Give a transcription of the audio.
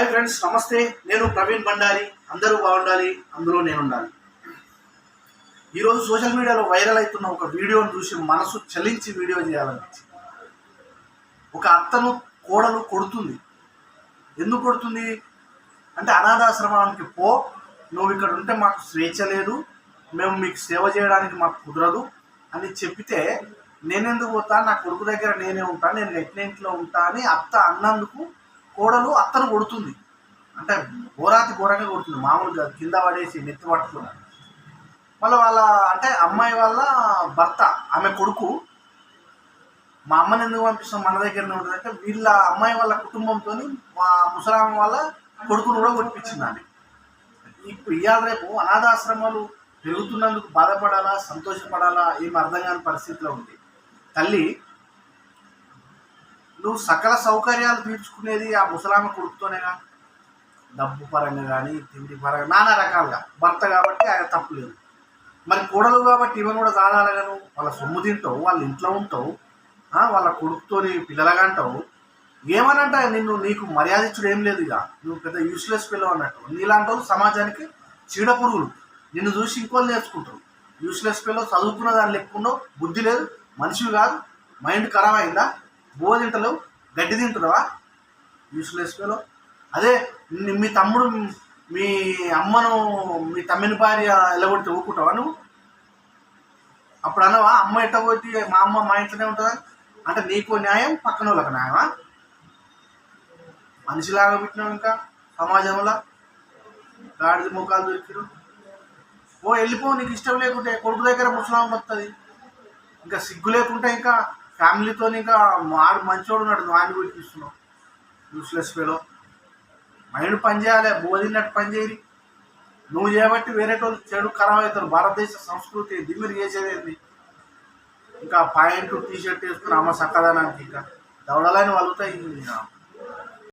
Hi friends నమస్తే. నేను ప్రవీణ్ బండారి అందరూ బాగుండాలి అందులో నేను ఉండాలి ఈరోజు సోషల్ మీడియాలో వైరల్ అవుతున్న ఒక వీడియోను చూసి మనసు చలించి వీడియో చేయాలనిపించింది. ఒక అత్తను కోడలు కొడుతుంది. ఎందుకు కొడుతుంది? అంటే అనాథాశ్రమానికి పో నువ్వు ఇక్కడ ఉంటే మాకు స్వేచ్ఛ లేదు మేము మీకు సేవ చేయడానికి మాకు కుదరదు అని చెప్పితే నేనెందుకు పోతా? నా కొడుకు దగ్గర నేనే ఉంటాను నేను ఇంట్లో ఉంటా అని అత్త అన్నందుకు కోడలు అత్తను కొడుతుంది. అంటే ఘోరాతి ఘోరంగా కొడుతుంది. మామూలుగా కింద పడేసి నెత్తి పట్టుకున్నాడు మళ్ళీ వాళ్ళ అంటే అమ్మాయి వాళ్ళ భర్త ఆమె కొడుకు మా అమ్మని ఎందుకు పంపిస్తాం మన దగ్గరనే ఉంటుంది అంటే వీళ్ళ అమ్మాయి వాళ్ళ కుటుంబంతో మా ముసలామ వాళ్ళ కొడుకును కూడా కొట్టించింది అని ఇప్పుడు ఇవాళ రేపు అనాథాశ్రమాలు పెరుగుతున్నందుకు బాధపడాలా సంతోషపడాలా? ఏం అర్థం కాని పరిస్థితిలో ఉంది. తల్లి నువ్వు సకల సౌకర్యాలు తీర్చుకునేది ఆ ముసలామ కొడుకుతోనేగా? డబ్బు పరంగా కానీ తిండి పరంగా నానా రకాలుగా. భర్త కాబట్టి ఆయన తప్పు లేదు. మరి కూడలు కాబట్టి ఇవన్నీ కూడా సాధారణను వాళ్ళ సొమ్ము తింటావు వాళ్ళ ఇంట్లో ఉంటావు వాళ్ళ కొడుకుతోని పిల్లలుగా అంటావు. ఏమనంట నిన్ను నీకు మర్యాద ఇచ్చుడు ఏం లేదు ఇక. నువ్వు పెద్ద యూస్లెస్ పిల్లవు అన్నట్టు. నీలాంటి వాళ్ళు సమాజానికి చీడ పురుగులు నిన్ను చూసి ఇంకోళ్ళు నేర్చుకుంటారు. యూస్లెస్ పిల్లలు చదువుకున్న దాని లెక్కుండవు బుద్ధి లేదు మనిషివి కాదు. మైండ్ ఖరాబ్ అయిందా? బో తింటలేవు గడ్డి తింటున్నావా? యూస్లెస్ పిల్లలు అదే మీ తమ్ముడు మీ అమ్మను మీ తమ్మిని భార్య ఎలగొడితే ఊరుకుంటావా నువ్వు? అప్పుడు అన్నవా అమ్మ ఎట్ట పోతే మా అమ్మ మా ఇంట్లోనే ఉంటుందా? అంటే నీకు న్యాయం పక్కన వాళ్ళకి న్యాయమా? మనిషిలాగా పెట్టినావు ఇంకా సమాజంలో. గాడిద ముఖాలు దొరికిరు ఓ వెళ్ళిపో నీకు ఇష్టం లేకుంటే కొడుకు దగ్గర ముసలాం వస్తుంది ఇంకా సిగ్గు లేకుంటే ఇంకా ఫ్యామిలీతో ఇంకా వాడు మంచోడు ఉన్నాడు కూడా పిలిపిస్తున్నావు యూస్లెస్ ఫెలో మైండ్ పని చేయాలి బోధినట్టు పని నువ్వు చేయబట్టి వేరే వాళ్ళు చెడు ఖరాబ్ అవుతారు. భారతదేశ సంస్కృతి దిమ్మిరి చేసేది ఏంది? ఇంకా పాయింట్ టీ షర్ట్ వేసుకుని అమ్మ సక్కదనానికి ఇంకా దవడలని వలుగుతాయి.